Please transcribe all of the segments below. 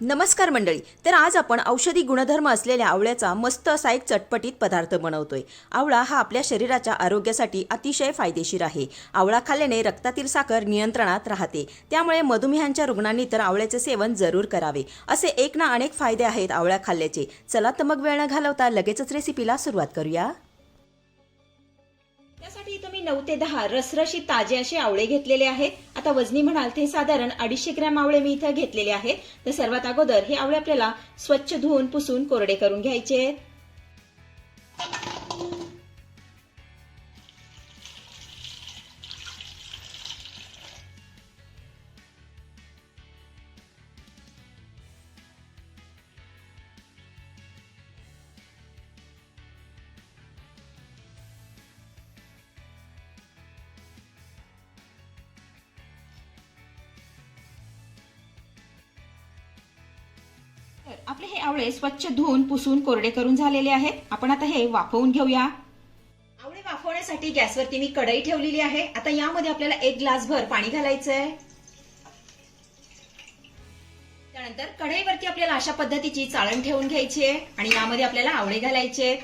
नमस्कार मंडळी. तर आज आपण औषधी गुणधर्म असलेल्या आवळ्याचा मस्त असा एक चटपटीत पदार्थ बनवतोय. आवळा हा आपल्या शरीराच्या आरोग्यासाठी अतिशय फायदेशीर आहे. आवळा खाल्ल्याने रक्तातील साखर नियंत्रणात राहते. त्यामुळे मधुमेहांच्या रुग्णांनी तर आवळ्याचे सेवन जरूर करावे. असे एक ना अनेक फायदे आहेत आवळ्या खाल्ल्याचे. चला तर मग वेळ न घालवता लगेचच रेसिपीला सुरुवात करूया. त्यासाठी तुम्ही नऊ ते दहा रसरशी ताजे असे आवळे घेतलेले आहेत. आता वजनी म्हणाल ते साधारण अडीचशे ग्रॅम आवळे मी इथं घेतलेले आहेत. तर सर्वात अगोदर हे आवळे आपल्याला स्वच्छ धुवून पुसून कोरडे करून घ्यायचे आहेत. आपले हे आवळे स्वच्छ धुवून पुसून कोरडे करून झालेले आहेत. आपण आता हे वाफवून घेऊया. आवळे वाफवण्यासाठी गॅसवरती मी कढई ठेवलेली आहे. आता यामध्ये आपल्याला एक ग्लास भर पाणी घालायचं आहे त्यानंतर कढईवरती आपल्याला अशा पद्धतीची चाळण ठेवून घ्यायची आहे. आणि यामध्ये आपल्याला आवळे घालायचे आहेत.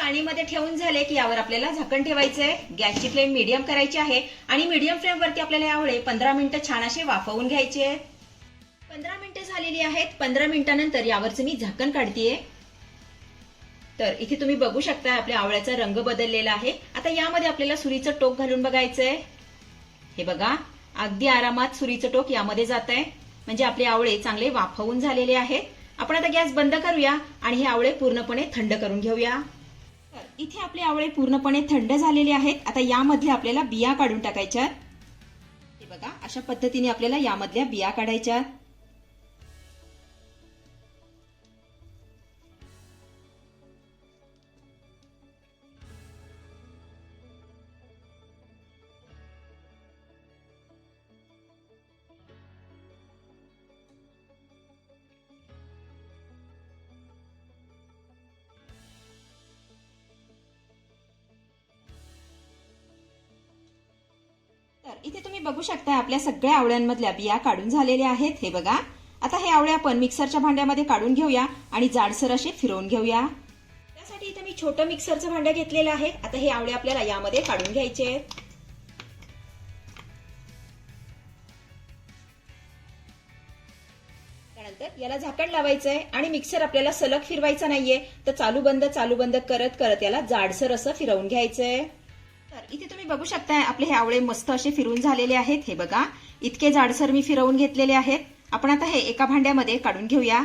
चाळणीमध्ये ठेवून झाले की यावर आपल्याला झाकण ठेवायचं आहे गॅसची फ्लेम मीडियम करायची आहे आणि मीडियम फ्लेम वरती आपल्याला यावेळे आवळे पंधरा मिनिटं छान असे वाफवून घ्यायचे आहेत. पंधरा मिनिटं झालेली आहेत. पंधरा मिनिटानंतर यावरचं मी झाकण काढतीये. तर इथे तुम्ही बघू शकता आपल्या आवळ्याचा रंग बदललेला आहे. आता यामध्ये आपल्याला सुरीचं टोक घालून बघायचंय. हे बघा अगदी आरामात सुरीचं टोक यामध्ये जात आहे म्हणजे आपले आवळे चांगले वाफवून झालेले आहेत. आपण आता गॅस बंद करूया आणि हे आवळे पूर्णपणे थंड करून घेऊया. इथे आपले आवळे पूर्णपणे थंड झालेले आहेत. आता यामधल्या आपल्याला बिया काढून टाकायच्या बघा अशा पद्धतीने आपल्याला यामधल्या बिया काढायच्या इथे तुम्ही बघू शकता आपल्या सगळ्या आवळ्यांमधल्या बिया काढून झालेल्या आहेत. हे बघा. आता हे आवळे आपण मिक्सरच्या भांड्यामध्ये काढून घेऊया आणि जाडसर असे फिरवून घेऊया. त्यासाठी इथे मी छोटं मिक्सरचं भांडं घेतलेलं आहे. आता हे आवळे आपल्याला यामध्ये काढून घ्यायचे आहेत. त्यानंतर याला झाकण लावायचंय आणि मिक्सर आपल्याला सलग फिरवायचा नाहीये. तर चालू बंद चालू बंद करत करत याला जाडसर असं फिरवून घ्यायचंय. बघू शकताय आपले हे आवळे मस्त असे फिरून झालेले आहेत. हे बघा इतके जाडसर मी फिरवून घेतलेले आहेत. आपण आता हे एका भांड्यामध्ये काढून घेऊया.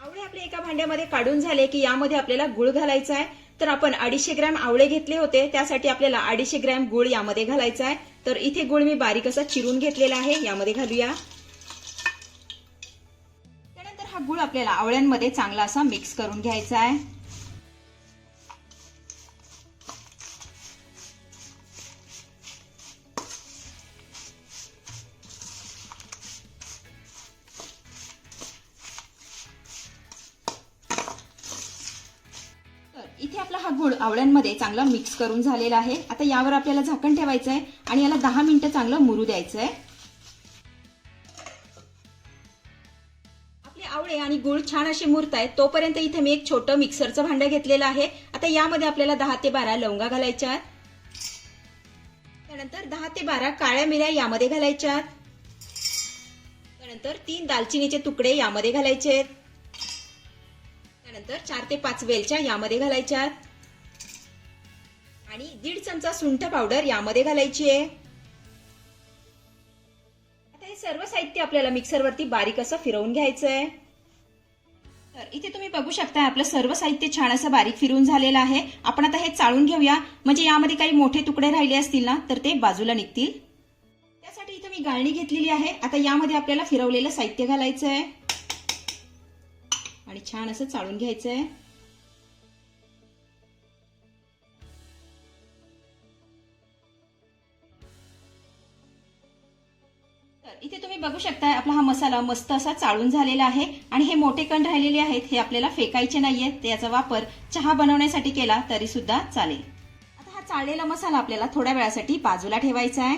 आवळे आपले एका भांड्यामध्ये काढून झाले की यामध्ये आपल्याला गुळ घालायचा आहे तर आपण अडीचशे ग्रॅम आवळे घेतले होते त्यासाठी आपल्याला अडीचशे ग्रॅम गुळ यामध्ये घालायचा आहे तर इथे गुळ मी बारीक असा चिरून घेतलेला आहे यामध्ये घालूया. हा गुळ आपल्याला आवळ्यांमध्ये चांगला असा मिक्स करून घ्यायचा आहे. तर इथे आपला हा गुळ आवळ्यांमध्ये चांगला मिक्स करून झालेला आहे. आता यावर आपल्याला झाकण ठेवायचं आहे आणि याला दहा मिनिटं चांगलं मुरू द्यायचं आहे आणि गुळ छान असे मुरत आहेत तोपर्यंत इथे मी एक छोटं मिक्सरचं भांडं घेतलेलं आहे आता यामध्ये आपल्याला दहा ते बारा लवंगा घालायच्या आहेत. त्यानंतर दहा ते बारा काळ्या मिऱ्या यामध्ये घालायच्या आहेत. त्यानंतर तीन दालचिनीचे तुकडे यामध्ये घालायचे आहेत. त्यानंतर चार ते पाच वेलच्या यामध्ये घालायच्या आहेत. आणि दीड चमचा सुंठ पावडर यामध्ये घालायची आहे आता हे सर्व साहित्य आपल्याला मिक्सरवरती बारीक असं फिरवून घ्यायचं आहे तर इथे तुम्ही बघू शकता आपलं सर्व साहित्य छान असं बारीक फिरून झालेलं आहे. आपण आता हे चाळून घेऊया. म्हणजे यामध्ये काही मोठे तुकडे राहिले असतील ना तर ते बाजूला निघतील. त्यासाठी इथे मी गाळणी घेतलेली आहे. आता यामध्ये आपल्याला फिरवलेलं साहित्य घालायचं आहे आणि छान असं चाळून घ्यायचं आहे इथे तुम्ही बघू शकताय आपला हा मसाला मस्त असा चाळून झालेला आहे आणि हे मोठे कण राहिलेले आहेत हे आपल्याला फेकायचे नाहीयेत याचा वापर चहा बनवण्यासाठी केला तरी सुद्धा चालेल. आता हा चाळलेला मसाला आपल्याला थोड्या वेळासाठी बाजूला ठेवायचा आहे.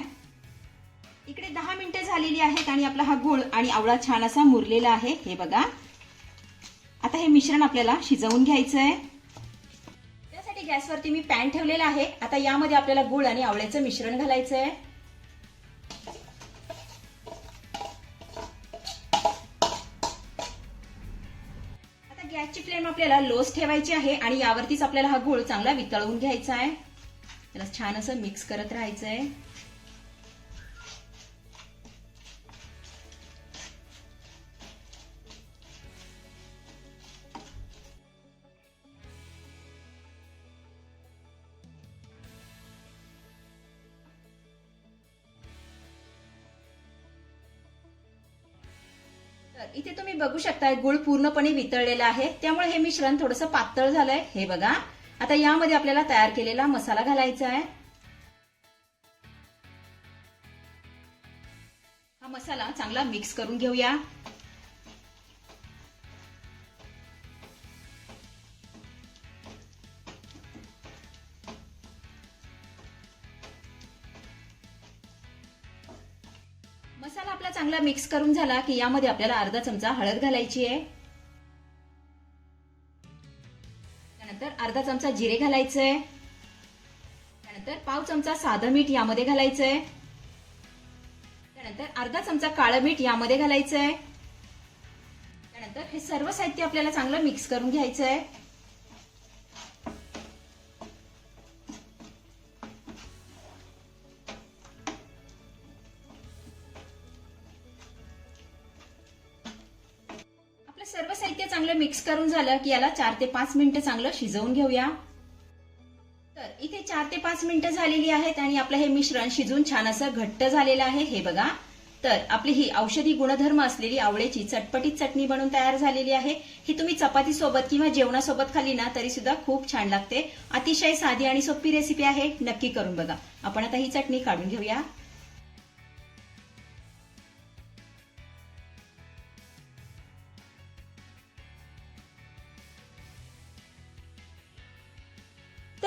इकडे दहा मिनिटं झालेली आहेत आणि आपला हा गुळ आणि आवळा छान असा मुरलेला आहे हे बघा. आता हे मिश्रण आपल्याला शिजवून घ्यायचं आहे. त्यासाठी गॅसवरती मी पॅन ठेवलेला आहे. आता यामध्ये आपल्याला गुळ आणि आवळ्याचं मिश्रण घालायचं आहे. गॅसची फ्लेम आपल्याला लोच ठेवायची आहे आणि यावरतीच आपल्याला हा गुळ चांगला वितळवून घ्यायचा आहे. त्याला छान असं मिक्स करत राहायचं आहे तर इथे तुम्ही बघू शकताय गुळ पूर्णपणे वितळलेला आहे. त्यामुळे हे मिश्रण थोडंसं पातळ झालंय. हे बघा. आता यामध्ये आपल्याला तयार केलेला मसाला घालायचा आहे. हा मसाला चांगला मिक्स करून घेऊया. मसाला आपला चांगला मिक्स करून झाला की यामध्ये आपल्याला अर्धा चमचा हळद घालायची आहे. त्यानंतर अर्धा चमचा जिरे घालायचं आहे त्यानंतर पाव चमचा साधं मीठ यामध्ये घालायचं आहे त्यानंतर अर्धा चमचा काळं मीठ यामध्ये घालायचं आहे त्यानंतर हे सर्व साहित्य आपल्याला चांगलं मिक्स करून घ्यायचं आहे करून झालं की याला चार ते पाच मिनिटं चांगलं शिजवून घेऊया. तर इथे चार ते पाच मिनिटं झालेली आहेत आणि आपलं हे मिश्रण शिजून छान असं घट्ट झालेलं आहे हे बघा. तर आपली ही औषधी गुणधर्म असलेली आवळ्याची चटपटीत चटणी बनवून तयार झालेली आहे. ही तुम्ही चपाती सोबत किंवा जेवणासोबत खाल्ली ना तरी सुद्धा खूप छान लागते. अतिशय साधी आणि सोपी रेसिपी आहे. नक्की करून बघा. आपण आता ही चटणी काढून घेऊया.